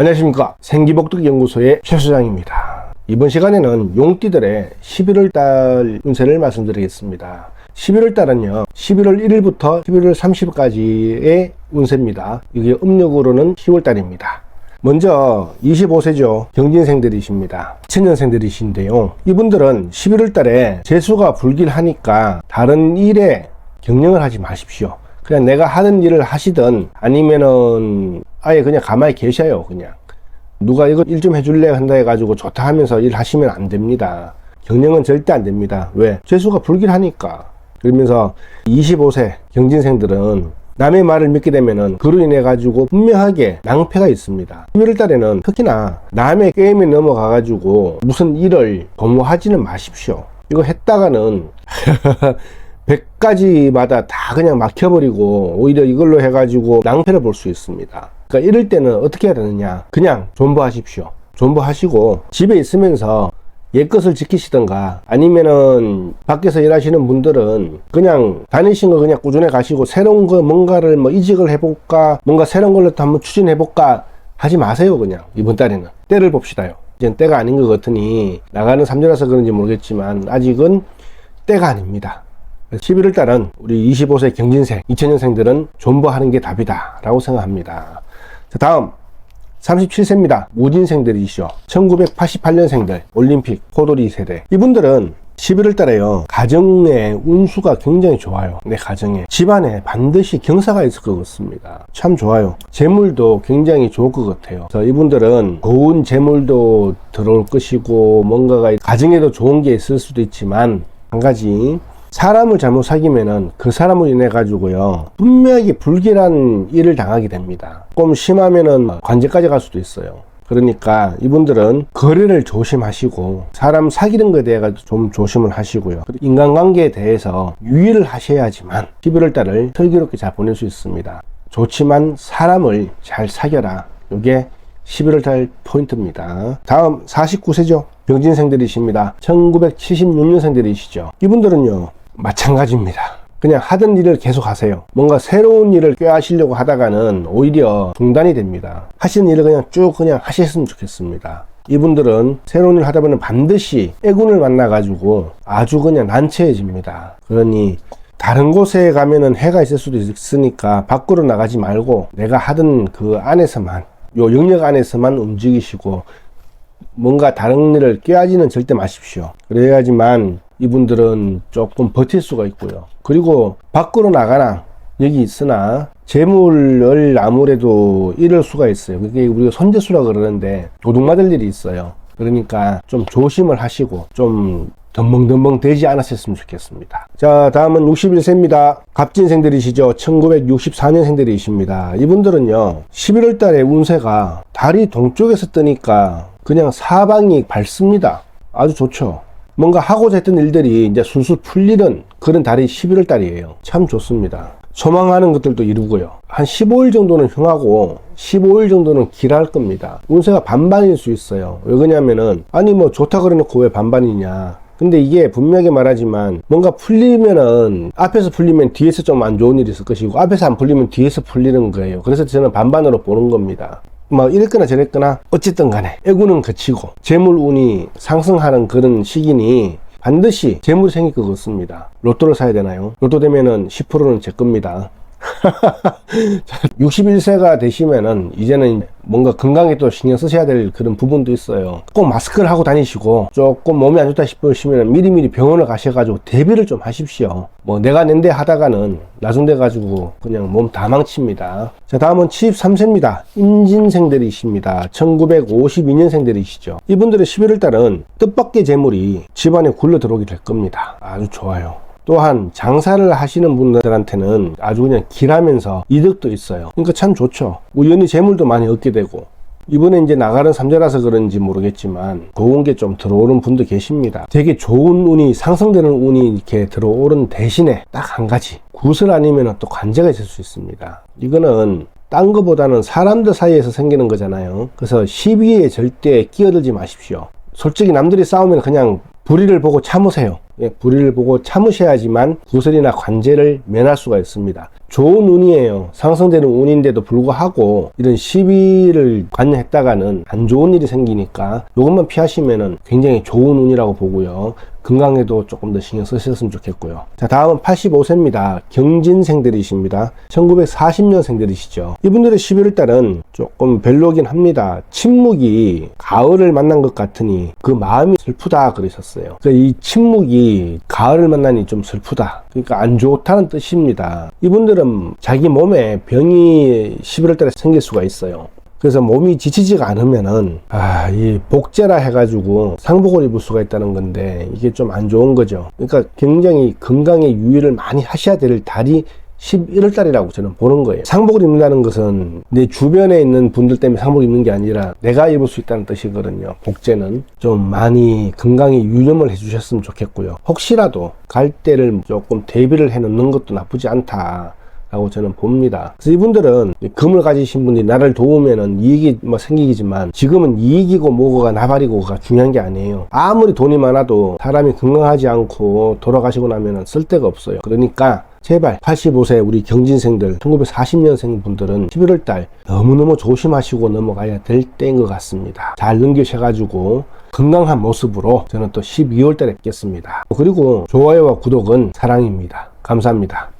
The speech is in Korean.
안녕하십니까 생기복득 연구소의 최 소장입니다. 이번 시간에는 용띠들의 11월 달 운세를 말씀드리겠습니다. 11월 달은요 11월 1일부터 11월 30일까지의 운세입니다. 이게 음력으로는 10월 달입니다. 먼저 25세죠. 경진생들이십니다. 천년생들이신데요. 이분들은 11월 달에 재수가 불길하니까 다른 일에 경영을 하지 마십시오. 그냥 내가 하는 일을 하시든 아니면은 아예 그냥 가만히 계셔요. 그냥. 누가 이거 일 좀 해줄래 한다 해가지고 좋다 하면서 일 하시면 안 됩니다. 경영은 절대 안 됩니다. 왜? 재수가 불길하니까. 그러면서 25세 경진생들은 남의 말을 믿게 되면은 그로 인해 가지고 분명하게 낭패가 있습니다. 11월 달에는 특히나 남의 게임에 넘어가 가지고 무슨 일을 도모하지는 마십시오. 이거 했다가는 100가지마다 다 그냥 막혀버리고 오히려 이걸로 해가지고 낭패를 볼 수 있습니다. 그러니까 이럴 때는 어떻게 해야 되느냐. 그냥 존버하십시오. 존버하시고 집에 있으면서 옛 것을 지키시던가 아니면은 밖에서 일하시는 분들은 그냥 다니신 거 그냥 꾸준히 가시고 새로운 거 뭔가를 뭐 이직을 해볼까 뭔가 새로운 걸로 또 한번 추진해볼까 하지 마세요 그냥 이번 달에는 때를 봅시다요 이젠 때가 아닌 것 같으니 나가는 삼재라서 그런지 모르겠지만 아직은 때가 아닙니다 11월 달은 우리 25세 경진생 2000년생들은 존버하는 게 답이다 라고 생각합니다 자 다음 37세입니다. 무진생들이시죠. 1988년생들, 올림픽, 포도리 세대. 이분들은 11월 달에요. 가정의 운수가 굉장히 좋아요. 내 가정에. 집안에 반드시 경사가 있을 것 같습니다. 참 좋아요. 재물도 굉장히 좋을 것 같아요. 그래서 이분들은 좋은 재물도 들어올 것이고, 뭔가가 가정에도 좋은 게 있을 수도 있지만, 한 가지, 사람을 잘못 사귀면은 그 사람을 인해 가지고요 분명하게 불길한 일을 당하게 됩니다. 조금 심하면은 관제까지 갈 수도 있어요. 그러니까 이분들은 거래를 조심하시고 사람 사귀는 것에 대해 좀 조심을 하시고요. 인간관계에 대해서 유의를 하셔야지만 11월 달을 슬기롭게 잘 보낼 수 있습니다. 좋지만 사람을 잘 사겨라. 이게 11월 달 포인트입니다. 다음 49세죠. 병진생들이십니다. 1976년생들이시죠. 이분들은요. 마찬가지입니다. 그냥 하던 일을 계속 하세요. 뭔가 새로운 일을 꾀하시려고 하다가는 오히려 중단이 됩니다. 하시는 일을 그냥 쭉 그냥 하셨으면 좋겠습니다. 이분들은 새로운 일을 하다 보면 반드시 애군을 만나가지고 아주 그냥 난처해집니다. 그러니 다른 곳에 가면은 해가 있을 수도 있으니까 밖으로 나가지 말고 내가 하던 그 안에서만 요 영역 안에서만 움직이시고 뭔가 다른 일을 꾀하지는 절대 마십시오. 그래야지만 이분들은 조금 버틸 수가 있고요. 그리고 밖으로 나가나 여기 있으나 재물을 아무래도 잃을 수가 있어요. 그게 우리가 손재수라 그러는데 도둑 맞을 일이 있어요. 그러니까 좀 조심을 하시고 좀 덤벙덤벙 되지 않았으면 좋겠습니다. 자, 다음은 61세입니다. 갑진생들이시죠. 1964년생들이십니다. 이분들은요, 11월 달에 운세가 달이 동쪽에서 뜨니까 그냥 사방이 밝습니다. 아주 좋죠. 뭔가 하고자 했던 일들이 이제 술술 풀리는 그런 달이 11월 달이에요. 참 좋습니다. 소망하는 것들도 이루고요. 한 15일 정도는 흥하고 15일 정도는 길할 겁니다. 운세가 반반일 수 있어요. 왜 그러냐면은 아니 뭐 좋다 그래놓고 왜 반반이냐. 근데 이게 분명하게 말하지만 뭔가 풀리면은 앞에서 풀리면 뒤에서 좀 안 좋은 일이 있을 것이고 앞에서 안 풀리면 뒤에서 풀리는 거예요. 그래서 저는 반반으로 보는 겁니다. 뭐 이랬거나 저랬거나 어쨌든 간에 애구는 그치고 재물운이 상승하는 그런 시기니 반드시 재물이 생길 것 같습니다. 로또를 사야 되나요? 로또 되면은 10%는 제 겁니다. 61세가 되시면은 이제는 뭔가 건강에 또 신경 쓰셔야 될 그런 부분도 있어요. 꼭 마스크를 하고 다니시고 조금 몸이 안 좋다 싶으시면 미리미리 병원을 가셔가지고 대비를 좀 하십시오. 뭐 내가 낸데 하다가는 나중돼 가지고 그냥 몸 다 망칩니다. 자 다음은 73세입니다. 임진생들이십니다. 1952년생들이시죠. 이분들의 11월 달은 뜻밖의 재물이 집안에 굴러 들어오게 될 겁니다. 아주 좋아요. 또한 장사를 하시는 분들한테는 아주 그냥 길하면서 이득도 있어요. 그러니까 참 좋죠. 우연히 재물도 많이 얻게 되고 이번에 이제 나가는 삼재라서 그런지 모르겠지만 좋은 게 좀 들어오는 분도 계십니다. 되게 좋은 운이 상승되는 운이 이렇게 들어오는 대신에 딱 한 가지 구슬 아니면 또 관제가 있을 수 있습니다. 이거는 딴 거보다는 사람들 사이에서 생기는 거잖아요. 그래서 시비에 절대 끼어들지 마십시오. 솔직히 남들이 싸우면 그냥 불의를 보고 참으세요. 예, 불의를 보고 참으셔야지만 구설이나 관제를 면할 수가 있습니다. 좋은 운이에요. 상승되는 운인데도 불구하고 이런 시비를 관여했다가는 안 좋은 일이 생기니까 이것만 피하시면은 굉장히 좋은 운이라고 보고요. 건강에도 조금 더 신경 쓰셨으면 좋겠고요. 자, 다음은 85세입니다. 경진생들이십니다. 1940년생들이시죠. 이분들의 11월 달은 조금 별로긴 합니다. 침묵이 가을을 만난 것 같으니 그 마음이 슬프다 그러셨어요. 그러니까 이 침묵이 가을을 만나니 좀 슬프다. 그러니까 안 좋다는 뜻입니다. 이분들은 자기 몸에 병이 11월 달에 생길 수가 있어요. 그래서 몸이 지치지가 않으면은 아 이 복제라 해가지고 상복을 입을 수가 있다는 건데 이게 좀 안 좋은 거죠. 그러니까 굉장히 건강에 유의를 많이 하셔야 될 달이 11월 달이라고 저는 보는 거예요. 상복을 입는다는 것은 내 주변에 있는 분들 때문에 상복을 입는 게 아니라 내가 입을 수 있다는 뜻이거든요. 복제는 좀 많이 건강에 유념을 해주셨으면 좋겠고요. 혹시라도 갈 때를 조금 대비를 해 놓는 것도 나쁘지 않다. 라고 저는 봅니다. 그래서 이분들은 금을 가지신 분들이 나를 도우면은 이익이 뭐 생기겠지만 지금은 이익이고 뭐고가 나발이고가 중요한 게 아니에요. 아무리 돈이 많아도 사람이 건강하지 않고 돌아가시고 나면은 쓸데가 없어요. 그러니까 제발 85세 우리 경진생들 1940년생 분들은 11월 달 너무너무 조심하시고 넘어가야 될 때인 것 같습니다. 잘 넘기셔가지고 건강한 모습으로 저는 또 12월 달에 뵙겠습니다. 그리고 좋아요와 구독은 사랑입니다. 감사합니다.